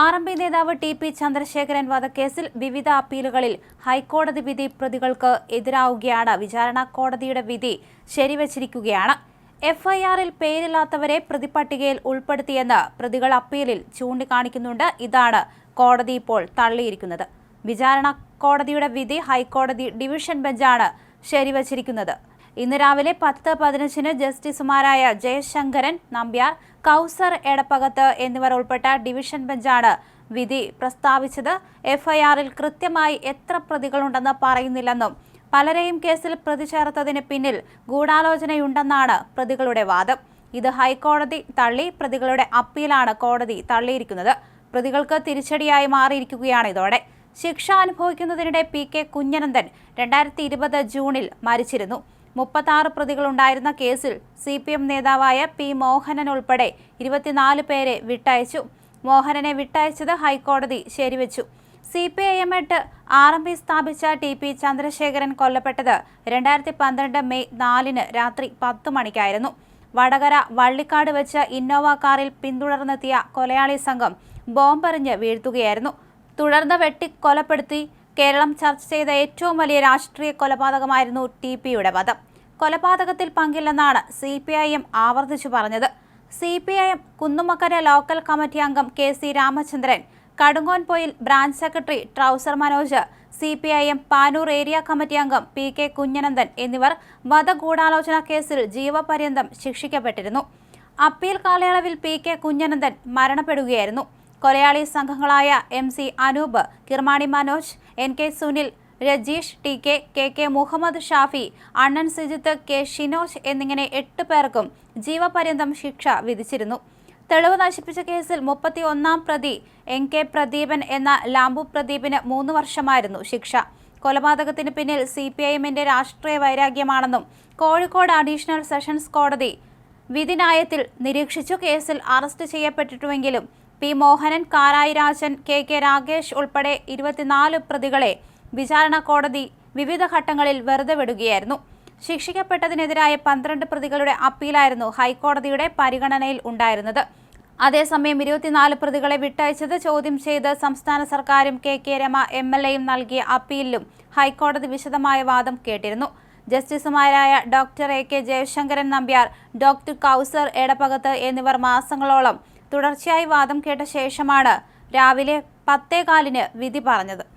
R M P നേതാവ് T P Chandrasekharan വധക്കേസിൽ വിവിധ അപ്പീലുകളിൽ ഹൈക്കോടതി വിധി പ്രതികൾക്ക് എതിരാവുകയാണ്. വിചാരണ കോടതിയുടെ വിധി ശരിവച്ചിരിക്കുകയാണ്. എഫ്ഐആറിൽ പേരില്ലാത്തവരെ പ്രതിപട്ടികയിൽ ഉൾപ്പെടുത്തിയെന്ന് പ്രതികൾ അപ്പീലിൽ ചൂണ്ടിക്കാണിക്കുന്നുണ്ട്. ഇതാണ് കോടതി ഇപ്പോൾ തള്ളിയിരിക്കുന്നത്. വിചാരണ കോടതിയുടെ വിധി ഹൈക്കോടതി ഡിവിഷൻ ബെഞ്ചാണ് ശരിവച്ചിരിക്കുന്നത്. ഇന്ന് രാവിലെ പത്ത് പതിനഞ്ചിന് ജസ്റ്റിസുമാരായ ജയശങ്കരൻ നമ്പ്യാർ കൗസർ എടപ്പകത്ത് എന്നിവർ ഉൾപ്പെട്ട ഡിവിഷൻ ബെഞ്ചാണ് വിധി പ്രസ്താവിച്ചത്. എഫ്ഐആറിൽ കൃത്യമായി എത്ര പ്രതികളുണ്ടെന്ന് പറയുന്നില്ലെന്നും പലരെയും കേസിൽ പ്രതി ചേർത്തതിന് പിന്നിൽ ഗൂഢാലോചനയുണ്ടെന്നാണ് പ്രതികളുടെ വാദം. ഇത് ഹൈക്കോടതി തള്ളി പ്രതികളുടെ അപ്പീലാണ് കോടതി തള്ളിയിരിക്കുന്നത്. പ്രതികൾക്ക് തിരിച്ചടിയായി മാറിയിരിക്കുകയാണ് ഇതോടെ. ശിക്ഷ അനുഭവിക്കുന്നതിനിടെ പി കെ കുഞ്ഞനന്ദൻ രണ്ടായിരത്തി ഇരുപത് ജൂണിൽ മരിച്ചിരുന്നു. മുപ്പത്താറ് പ്രതികളുണ്ടായിരുന്ന കേസിൽ സി പി എം നേതാവായ പി മോഹനൻ ഉൾപ്പെടെ ഇരുപത്തിനാല് പേരെ വിട്ടയച്ചു. മോഹനനെ വിട്ടയച്ചത് ഹൈക്കോടതി ശരിവെച്ചു. സി പി ഐ എം എട്ട് ആർ എം പി സ്ഥാപിച്ച ടി പി ചന്ദ്രശേഖരൻ കൊല്ലപ്പെട്ടത് രണ്ടായിരത്തി പന്ത്രണ്ട് മെയ് നാലിന് രാത്രി പത്ത് മണിക്കായിരുന്നു. വടകര വള്ളിക്കാട് വെച്ച് ഇന്നോവ കാറിൽ പിന്തുടർന്നെത്തിയ കൊലയാളി സംഘം ബോംബെറിഞ്ഞ് വീഴ്ത്തുകയായിരുന്നു. തുടർന്ന് വെട്ടി കൊലപ്പെടുത്തി കേരളം ചർച്ച ചെയ്ത ഏറ്റവും വലിയ രാഷ്ട്രീയ കൊലപാതകമായിരുന്നു ടി പിയുടെ വധം. കൊലപാതകത്തിൽ പങ്കില്ലെന്നാണ് സി പി ഐ എം ആവർത്തിച്ചു പറഞ്ഞത്. C P I M Kunnumakkara local committee അംഗം K C Ramachandran Kadungonpoyil branch secretary trouser Manoj C P I M Panoor area committee അംഗം പി കെ കുഞ്ഞനന്ദൻ എന്നിവർ വധഗൂഢാലോചന കേസിൽ ജീവപര്യന്തം ശിക്ഷിക്കപ്പെട്ടിരുന്നു. അപ്പീൽ കാലയളവിൽ പി കെ കുഞ്ഞനന്ദൻ മരണപ്പെടുകയായിരുന്നു. കൊലയാളി സംഘങ്ങളായ M C Anoop Kirmani Manoj N K Sunil Rajeesh T K K K Muhammad Shafi Annan Sijith K Shinoj എന്നിങ്ങനെ എട്ട് പേർക്കും ജീവപര്യന്തം ശിക്ഷ വിധിച്ചിരുന്നു. തെളിവ് നശിപ്പിച്ച കേസിൽ മുപ്പത്തി ഒന്നാം പ്രതി എൻ കെ പ്രദീപൻ എന്ന ലാംബു പ്രദീപിന് മൂന്ന് വർഷമായിരുന്നു ശിക്ഷ. കൊലപാതകത്തിന് പിന്നിൽ സി പി ഐ എമ്മിന്റെ രാഷ്ട്രീയ വൈരാഗ്യമാണെന്നും കോഴിക്കോട് അഡീഷണൽ സെഷൻസ് കോടതി വിധിനായത്തിൽ നിരീക്ഷിച്ചു കേസിൽ arrest ചെയ്യപ്പെട്ടിട്ടുവെങ്കിലും P Mohanan Karayi Rajan K K Rakesh ഉൾപ്പെടെ ഇരുപത്തിനാല് പ്രതികളെ വിചാരണ കോടതി വിവിധ ഘട്ടങ്ങളിൽ വെറുതെ വിടുകയായിരുന്നു. ശിക്ഷിക്കപ്പെട്ടതിനെതിരായ പന്ത്രണ്ട് പ്രതികളുടെ അപ്പീലായിരുന്നു ഹൈക്കോടതിയുടെ പരിഗണനയിൽ ഉണ്ടായിരുന്നത്. അതേസമയം ഇരുപത്തിനാല് പ്രതികളെ വിട്ടയച്ചത് ചോദ്യം ചെയ്ത് സംസ്ഥാന സർക്കാരും K K Rema M L എയും നൽകിയ അപ്പീലിലും ഹൈക്കോടതി വിശദമായ വാദം കേട്ടിരുന്നു. ജസ്റ്റിസുമാരായ doctor A K Jayasankaran Nambiar doctor Kauser Edappagath എന്നിവർ മാസങ്ങളോളം തുടർച്ചയായി വാദം കേട്ട ശേഷമാണ് രാവിലെ പത്തേകാലിന് വിധി പറഞ്ഞത്